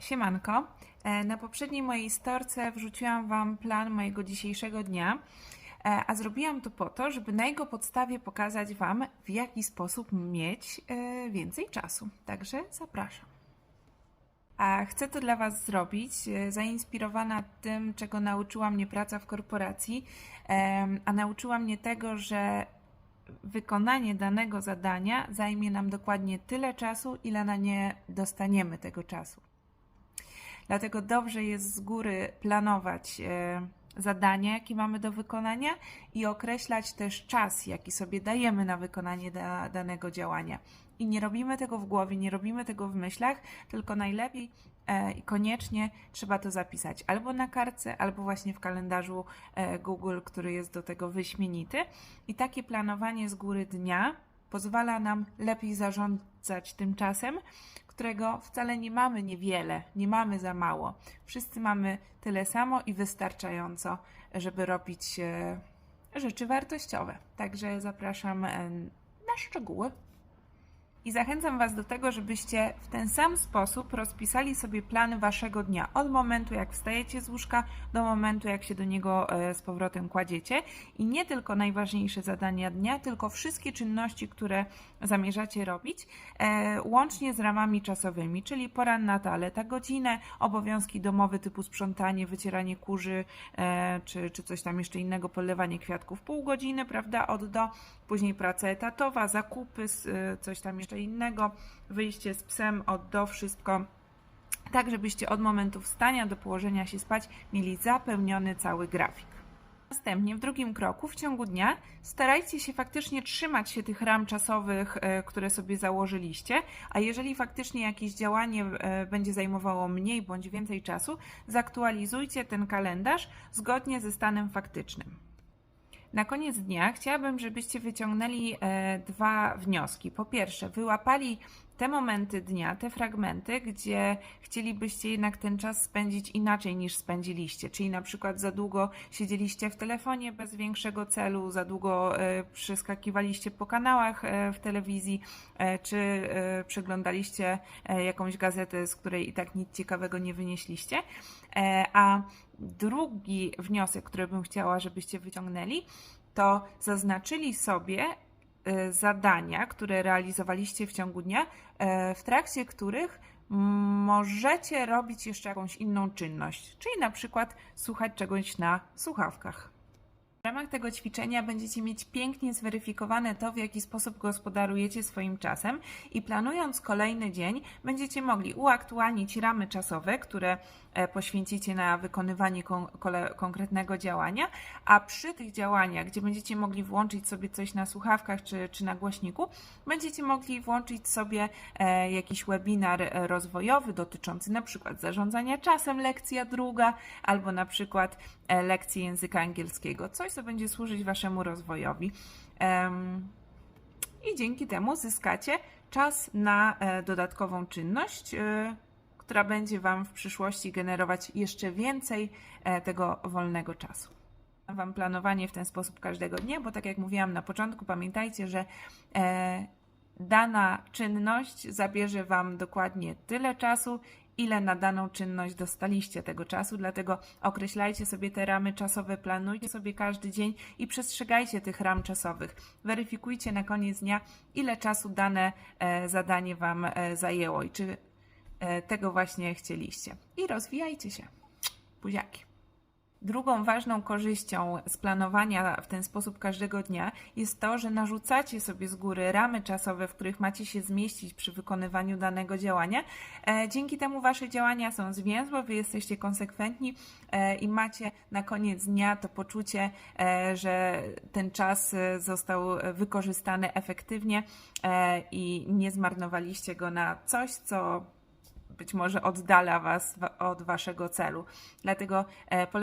Siemanko. E, Na poprzedniej mojej storce wrzuciłam Wam plan mojego dzisiejszego dnia, e, a zrobiłam to po to, żeby na jego podstawie pokazać Wam, w jaki sposób mieć e, więcej czasu. Także zapraszam. A chcę to dla Was zrobić, zainspirowana tym, czego nauczyła mnie praca w korporacji, a nauczyła mnie tego, że wykonanie danego zadania zajmie nam dokładnie tyle czasu, ile na nie dostaniemy tego czasu. Dlatego dobrze jest z góry planować e, zadania, jakie mamy do wykonania i określać też czas, jaki sobie dajemy na wykonanie da, danego działania. I nie robimy tego w głowie, nie robimy tego w myślach, tylko najlepiej e, i koniecznie trzeba to zapisać albo na kartce, albo właśnie w kalendarzu e, Google, który jest do tego wyśmienity. I takie planowanie z góry dnia pozwala nam lepiej zarządzać tym czasem, którego wcale nie mamy niewiele, nie mamy za mało. Wszyscy mamy tyle samo i wystarczająco, żeby robić e, rzeczy wartościowe. Także zapraszam e, na szczegóły. I zachęcam Was do tego, żebyście w ten sam sposób rozpisali sobie plany Waszego dnia. Od momentu, jak wstajecie z łóżka, do momentu, jak się do niego e, z powrotem kładziecie. I nie tylko najważniejsze zadania dnia, tylko wszystkie czynności, które zamierzacie robić, e, łącznie z ramami czasowymi, czyli poranna toaleta, godzinę, obowiązki domowe typu sprzątanie, wycieranie kurzy, e, czy, czy coś tam jeszcze innego, polewanie kwiatków, pół godziny, prawda, od do, później praca etatowa, zakupy, e, coś tam jeszcze innego, wyjście z psem, od do, wszystko tak żebyście od momentu wstania do położenia się spać mieli zapełniony cały grafik. Następnie w drugim kroku w ciągu dnia starajcie się faktycznie trzymać się tych ram czasowych, e, które sobie założyliście, a jeżeli faktycznie jakieś działanie e, będzie zajmowało mniej bądź więcej czasu, zaktualizujcie ten kalendarz zgodnie ze stanem faktycznym. Na koniec dnia chciałabym, żebyście wyciągnęli e, dwa wnioski. Po pierwsze, wyłapali te momenty dnia, te fragmenty, gdzie chcielibyście jednak ten czas spędzić inaczej niż spędziliście. Czyli na przykład za długo siedzieliście w telefonie bez większego celu, za długo e, przeskakiwaliście po kanałach e, w telewizji, e, czy przeglądaliście jakąś gazetę, z której i tak nic ciekawego nie wynieśliście. A drugi wniosek, który bym chciała, żebyście wyciągnęli, to zaznaczyli sobie zadania, które realizowaliście w ciągu dnia, e, w trakcie których możecie robić jeszcze jakąś inną czynność, czyli na przykład słuchać czegoś na słuchawkach. W ramach tego ćwiczenia będziecie mieć pięknie zweryfikowane to, w jaki sposób gospodarujecie swoim czasem i planując kolejny dzień, będziecie mogli uaktualnić ramy czasowe, które e, poświęcicie na wykonywanie kon- konkretnego działania, a przy tych działaniach, gdzie będziecie mogli włączyć sobie coś na słuchawkach czy, czy na głośniku, będziecie mogli włączyć sobie e, jakiś webinar e, rozwojowy dotyczący na przykład zarządzania czasem, lekcja druga, albo na przykład lekcji języka angielskiego, coś co będzie służyć Waszemu rozwojowi. I dzięki temu zyskacie czas na e, dodatkową czynność, e, która będzie Wam w przyszłości generować jeszcze więcej e, tego wolnego czasu. Wam planowanie w ten sposób każdego dnia, bo tak jak mówiłam na początku, pamiętajcie, że dana czynność zabierze Wam dokładnie tyle czasu, ile na daną czynność dostaliście tego czasu, dlatego określajcie sobie te ramy czasowe, planujcie sobie każdy dzień i przestrzegajcie tych ram czasowych. Weryfikujcie na koniec dnia, ile czasu dane e, zadanie Wam e, zajęło i czy e, tego właśnie chcieliście. I rozwijajcie się. Buziaki. Drugą ważną korzyścią z planowania w ten sposób każdego dnia jest to, że narzucacie sobie z góry ramy czasowe, w których macie się zmieścić przy wykonywaniu danego działania. E, dzięki temu wasze działania są zwięzłe, wy jesteście konsekwentni e, i macie na koniec dnia to poczucie, e, że ten czas został wykorzystany efektywnie i nie zmarnowaliście go na coś, co być może oddala Was wa- od Waszego celu. Dlatego polecam